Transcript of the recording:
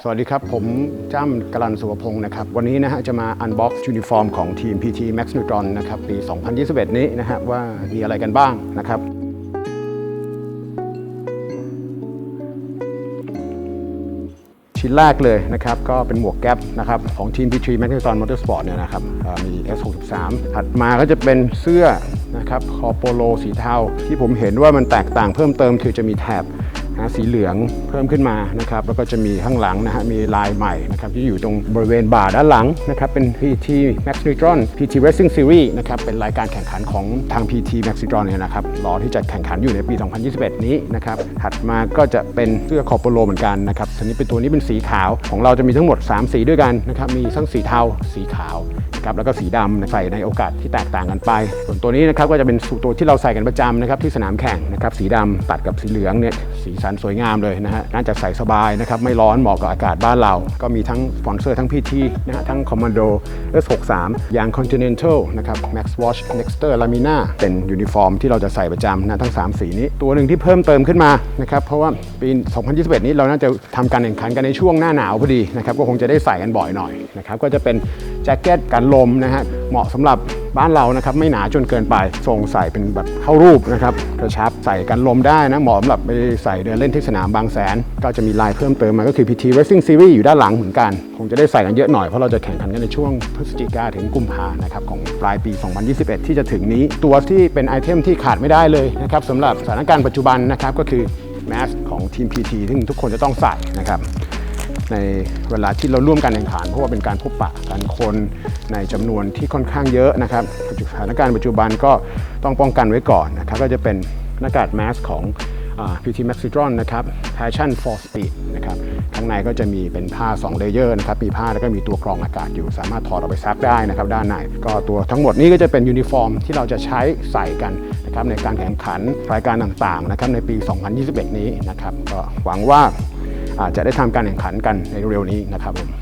สวัสดีครับ ผมจ้ำกลันสุวพงศ์นะครับ วันนี้นะฮะจะมาอันบ็อกซ์ยูนิฟอร์มของทีม PT Max Neutron นะครับ ปี 2021 นี้นะฮะว่ามีอะไรกันบ้างนะครับชิ้นแรกเลยนะครับ ก็เป็นหมวกแก๊ปนะครับ ของทีม PT Max Neutron Motorsport เนี่ยนะครับเอ่อมี S63 ถัดมาก็จะเป็นเสื้อนะครับคอโปโลสีเทาที่ผมเห็นว่ามันแตกต่างเพิ่มเติมคือจะมีแถบ นะสีเหลืองเพิ่มขึ้นมานะครับแล้วก็จะมีข้างหลังนะฮะมีลายใหม่นะครับที่อยู่ตรงบริเวณบ่าด้านหลังนะครับเป็น PT Max Neutron PT Racing Series นะครับเป็นรายการแข่งขันของทาง PT Max Neutron เนี่ยนะครับรอที่จะแข่งขันอยู่ในปี 2021 นี้นะครับถัดมาก็จะเป็นเสื้อคอปโปโลเหมือนกันนะครับทีนี้เป็นตัวนี้เป็นสีขาวของเราจะมีทั้งหมด 3 สีด้วยกันนะครับมีทั้งสีเทาสีขาวนะครับแล้วก็สีดำใส่ในโอกาสที่แตกต่างกันไป ส่วนตัวนี้นะครับก็จะเป็นตัวที่เราใส่กันประจำนะครับที่สนามแข่งนะครับสีดำตัดกับสีเหลืองเนี่ย สีสันสวยงามเลยนะฮะน่าจะใส่สบายนะครับไม่ร้อนเหมาะกับอากาศบ้านเรา ก็มีทั้งสปอนเซอร์ทั้ง PT นะฮะทั้ง Commando S63 ยาง Continental นะครับ Max Watch Nexter Lamina เป็นยูนิฟอร์มที่เราจะใส่ประจำนะทั้ง 3 สีนี้ ตัวหนึ่งที่เพิ่มเติมขึ้นมานะครับเพราะว่าปี 2021 นี้เราน่าจะทำการแข่งขันกันในช่วงหน้าหนาวพอดีนะครับก็คงจะได้ใส่กันบ่อยหน่อยนะครับก็จะเป็นแจ็คเก็ตกันลมนะฮะเหมาะสำหรับ บ้านเรานะครับไม่หนาจนเกินไปทรงใส่เป็นแบบเข้ารูปนะครับกระชับใส่กันลมได้นะเหมาะสำหรับไปใส่เดินเล่นที่สนามบางแสน ก็จะมีลายเพิ่มเติมมาก็คือ PT Racing Series อยู่ด้านหลังเหมือนกัน คงจะได้ใส่กันเยอะหน่อยเพราะเราจะแข่งขันกันในช่วงพฤศจิกาถึงกุมภานะครับของปลายปี 2021 ที่จะถึงนี้ ตัวที่เป็นไอเทมที่ขาดไม่ได้เลยนะครับสำหรับสถานการณ์ปัจจุบันนะครับก็คือแมสของทีม PT ซึ่งทุกคนจะต้องใส่นะครับ ในเวลาที่เราร่วมการแข่งขันเพราะว่าเป็นการพบปะกันคนในจำนวนที่ค่อนข้างเยอะนะครับสถานการณ์ปัจจุบันก็ต้องป้องกันไว้ก่อนนะครับก็จะเป็นหน้ากากแมสของอ่า PT Maxitron นะครับ Passion for Speed นะครับข้างในก็จะมีเป็นผ้า2เลเยอร์นะครับมีผ้าแล้วก็มีตัวกรองอากาศอยู่ สามารถถอดออกไปซักได้นะครับด้านในก็ตัวทั้งหมดนี้ก็จะเป็นยูนิฟอร์มที่เราจะใช้ใส่กันนะครับในการแข่งขันรายการต่างๆนะครับในปี 2021 นี้นะครับก็หวังว่า จจะได้ทำการแข่งขันกันในเร็วนี้นะครับผม